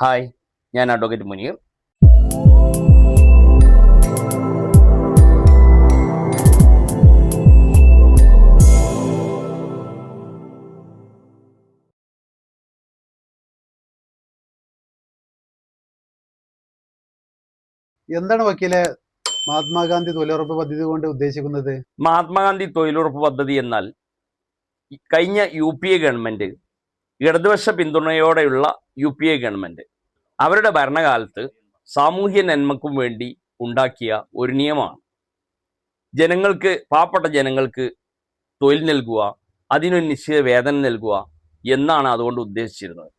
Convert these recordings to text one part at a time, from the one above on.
Hi ഞാൻ advocate Muneer. എന്താണ് വക്കീലെ മഹാത്മാഗാന്ധി തൊഴിലുറപ്പ് പദ്ധതി കൊണ്ട് ഉദ്ദേശിക്കുന്നത്? മഹാത്മാഗാന്ധി തൊഴിലുറപ്പ് പദ്ധതി എന്നാൽ കഴിഞ്ഞ യു പി എ ഗവൺമെന്റ് ഇടതുപക്ഷ പിന്തുണയോടെയുള്ള യു പി എ ഗവൺമെന്റ് അവരുടെ ഭരണകാലത്ത് സാമൂഹ്യ നന്മക്കും വേണ്ടി ഉണ്ടാക്കിയ ഒരു നിയമമാണ്. ജനങ്ങൾക്ക് പാവപ്പെട്ട ജനങ്ങൾക്ക് തൊഴിൽ നൽകുക അതിനൊരു നിശ്ചിത വേതനം നൽകുക എന്നാണ് അതുകൊണ്ട് ഉദ്ദേശിച്ചിരുന്നത്.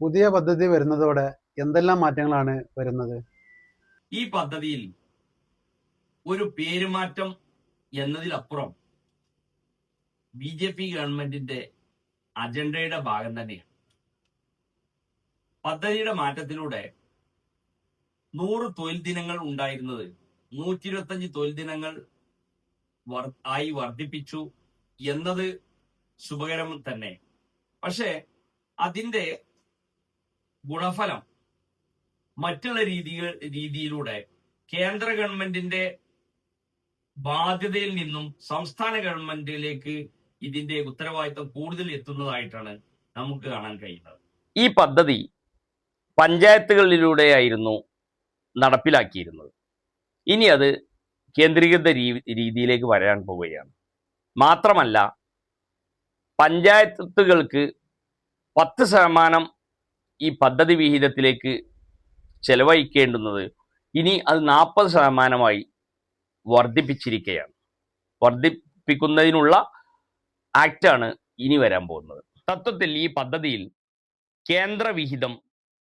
പുതിയ പദ്ധതി വരുന്നതോടെ എന്തെല്ലാം മാറ്റങ്ങളാണ് വരുന്നത്? ഈ പദ്ധതിയിൽ ഒരു പേരുമാറ്റം എന്നതിലപ്പുറം ബി ജെ പി ഗവൺമെന്റിന്റെ അജണ്ടയുടെ ഭാഗം തന്നെയാണ്. പദ്ധതിയുടെ മാറ്റത്തിലൂടെ നൂറ് തൊഴിൽ ദിനങ്ങൾ ഉണ്ടായിരുന്നത് നൂറ്റി ഇരുപത്തഞ്ച് തൊഴിൽ ദിനങ്ങൾ ആയി വർദ്ധിപ്പിച്ചു എന്നത് ശുഭകരം തന്നെ. പക്ഷേ അതിന്റെ ഗുണഫലം മറ്റുള്ള രീതികൾ രീതിയിലൂടെ കേന്ദ്ര ഗവൺമെന്റിന്റെ ബാധ്യതയിൽ നിന്നും സംസ്ഥാന ഗവൺമെന്റിലേക്ക് ഇതിന്റെ ഉത്തരവാദിത്തം കൂടുതൽ എത്തുന്നതായിട്ടാണ് നമുക്ക് കാണാൻ കഴിയുന്നത്. ഈ പദ്ധതി പഞ്ചായത്തുകളിലൂടെയായിരുന്നു നടപ്പിലാക്കിയിരുന്നത്. ഇനി അത് കേന്ദ്രീകൃത രീതിയിലേക്ക് വരാൻ പോവുകയാണ്. മാത്രമല്ല പഞ്ചായത്തുകൾക്ക് പത്ത് ശതമാനം ഈ പദ്ധതി വിഹിതത്തിലേക്ക് ചെലവഴിക്കേണ്ടുന്നത് ഇനി അത് നാൽപ്പത് ശതമാനമായി വർദ്ധിപ്പിച്ചിരിക്കുകയാണ്. വർദ്ധിപ്പിക്കുന്നതിനുള്ള ആക്റ്റാണ് ഇനി വരാൻ പോകുന്നത്. തത്വത്തിൽ ഈ പദ്ധതിയിൽ കേന്ദ്രവിഹിതം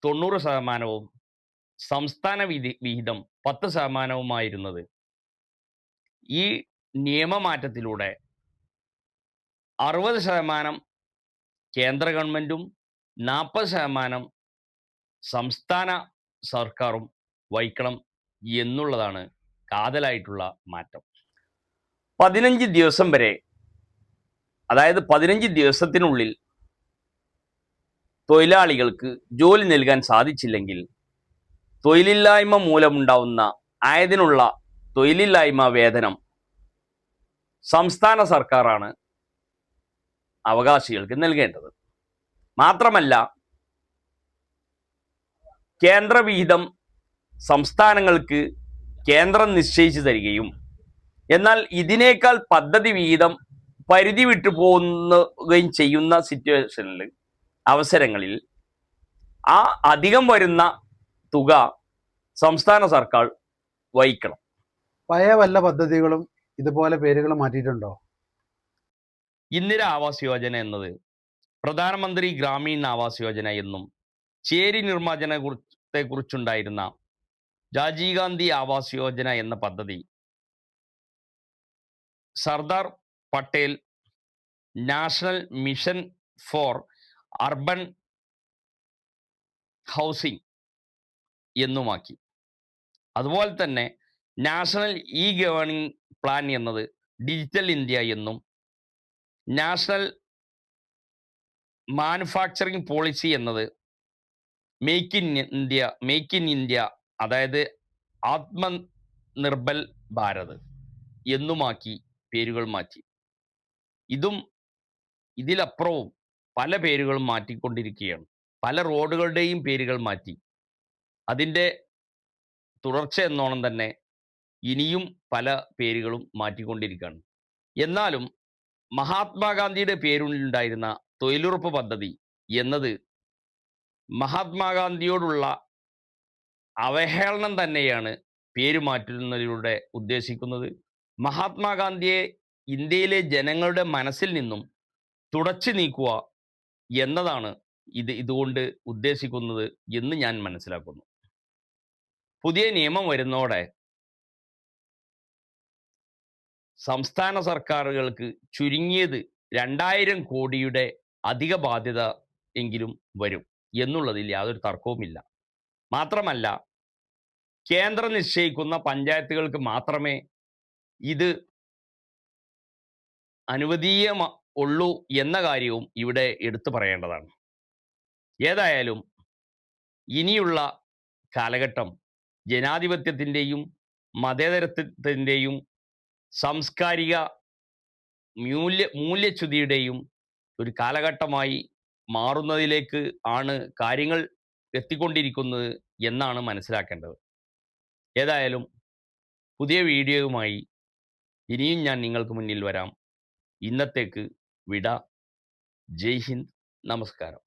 തൊണ്ണൂറ് ശതമാനവും സംസ്ഥാന വിധി വിഹിതം പത്ത് ശതമാനവുമായിരുന്നത് ഈ നിയമമാറ്റത്തിലൂടെ അറുപത് ശതമാനം കേന്ദ്ര ഗവൺമെന്റും നാൽപ്പത് ശതമാനം സംസ്ഥാന സർക്കാരും വഹിക്കണം എന്നുള്ളതാണ് കാതലായിട്ടുള്ള മാറ്റം. പതിനഞ്ച് ദിവസം വരെ അതായത് പതിനഞ്ച് ദിവസത്തിനുള്ളിൽ തൊഴിലാളികൾക്ക് ജോലി നൽകാൻ സാധിച്ചില്ലെങ്കിൽ തൊഴിലില്ലായ്മ മൂലമുണ്ടാവുന്ന ആയതിനുള്ള തൊഴിലില്ലായ്മ വേതനം സംസ്ഥാന സർക്കാരാണ് അവകാശികൾക്ക് നൽകേണ്ടത്. മാത്രമല്ല കേന്ദ്രവിഹിതം സംസ്ഥാനങ്ങൾക്ക് കേന്ദ്രം നിശ്ചയിച്ചു തരികയും എന്നാൽ ഇതിനേക്കാൾ പദ്ധതി വിഹിതം പരിധി വിട്ടു പോകുകയും ചെയ്യുന്ന സിറ്റുവേഷനിൽ അവസരങ്ങളിൽ ആ അധികം വരുന്ന തുക സംസ്ഥാന സർക്കാർ വഹിക്കണം. പഴയ വല്ല പദ്ധതികളും ഇതുപോലെ പേരുകൾ മാറ്റിയിട്ടുണ്ടോ? ഇന്ദിര ആവാസ് യോജന എന്നത് പ്രധാനമന്ത്രി ഗ്രാമീൺ ആവാസ് യോജന എന്നും ചേരി നിർമ്മാർജന കുറിച്ചുണ്ടായിരുന്ന രാജീവ് ഗാന്ധി ആവാസ് യോജന എന്ന പദ്ധതി Sardar Patel. National mission for urban housing എന്നുമാക്കി. അതുപോലെ തന്നെ നാഷണൽ ഇ ഗവേണിംഗ് പ്ലാൻ എന്നത് ഡിജിറ്റൽ ഇന്ത്യ എന്നും നാഷണൽ മാനുഫാക്ചറിംഗ് പോളിസി എന്നത് make in India make in India അതായത് ആത്മനിർഭൽ ഭാരത് എന്നുമാക്കി പേരുകൾ മാറ്റി. ഇതും ഇതിലപ്പുറവും പല പേരുകളും മാറ്റിക്കൊണ്ടിരിക്കുകയാണ്. പല റോഡുകളുടെയും പേരുകൾ മാറ്റി. അതിന്റെ തുടർച്ച എന്നോണം തന്നെ ഇനിയും പല പേരുകളും മാറ്റിക്കൊണ്ടിരിക്കുകയാണ്. എന്നാലും മഹാത്മാഗാന്ധിയുടെ പേരുണ്ടായിരുന്ന തൊഴിലുറപ്പ് പദ്ധതി എന്നത് മഹാത്മാഗാന്ധിയോടുള്ള അവഹേളനം തന്നെയാണ് പേര് മാറ്റുന്നതിലൂടെ ഉദ്ദേശിക്കുന്നത്. മഹാത്മാഗാന്ധിയെ ഇന്ത്യയിലെ ജനങ്ങളുടെ മനസ്സിൽ നിന്നും തുടച്ചു നീക്കുക എന്നതാണ് ഇത് ഇതുകൊണ്ട് ഉദ്ദേശിക്കുന്നത് എന്ന് ഞാൻ മനസ്സിലാക്കുന്നു. പുതിയ നിയമം വരുന്നതോടെ സംസ്ഥാന സർക്കാരുകൾക്ക് ചുരുങ്ങിയത് രണ്ടായിരം കോടിയുടെ അധിക ബാധ്യത എങ്കിലും വരും എന്നുള്ളതിൽ യാതൊരു തർക്കവുമില്ല. മാത്രമല്ല കേന്ദ്രം നിശ്ചയിക്കുന്ന പഞ്ചായത്തുകൾക്ക് മാത്രമേ ഇത് അനുവദീയ ഉള്ളൂ എന്ന കാര്യവും ഇവിടെ എടുത്തു പറയേണ്ടതാണ്. ഏതായാലും ഇനിയുള്ള കാലഘട്ടം ജനാധിപത്യത്തിന്റെയും മതേതരത്വത്തിന്റെയും സാംസ്കാരിക മൂല്യ മൂല്യച്യുതിയുടെയും ഒരു കാലഘട്ടമായി മാറുന്നതിലേക്ക് ആണ് കാര്യങ്ങൾ എത്തിക്കൊണ്ടിരിക്കുന്നത് എന്നാണ് മനസ്സിലാക്കേണ്ടത്. ഏതായാലും പുതിയ വീഡിയോയുമായി ഇനിയും ഞാൻ നിങ്ങൾക്ക് മുന്നിൽ വരാം. ഇന്നത്തേക്ക് വിട. ജയ് ഹിന്ദ്. നമസ്കാരം.